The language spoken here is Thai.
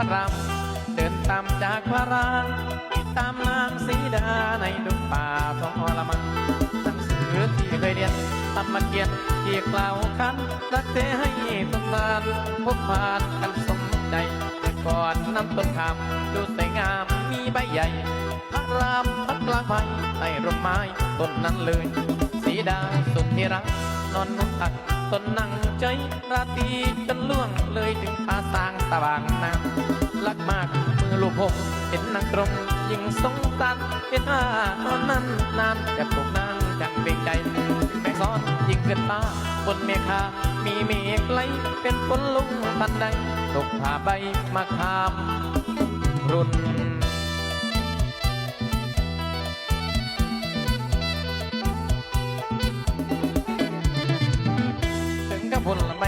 ระรามเดินตามจากพระรามตามนางสีดาในดงป่าทองอรมันหนังสือที่เคยเรียนตำมาเกียนที่กล่าวคันรักเธอให้สงสารพบผ่านกันสมใจก่อนนำต้นคำดูสวยงามมีใบใหญ่ พระรามพักกลางไม้ใต้ร่มไม้ต้นนั้นเลย สีดาสุดที่รักนอนนุพักต้นนั่งใจราตรีจนล่วงเลยถึงผาสางตะวางน้ำ รักมากมือลูกผมเห็นนางตรงยิ่งสงสารเห็นว่านอนนั้นนานจะถูกนางจังเบงใจแม่ซ้อนยิ่งเกินตาบนเมฆามีเมฆไหลเป็นฝนลุงทันใดตกผ่าใบมาคามรุนถึงกับผลไม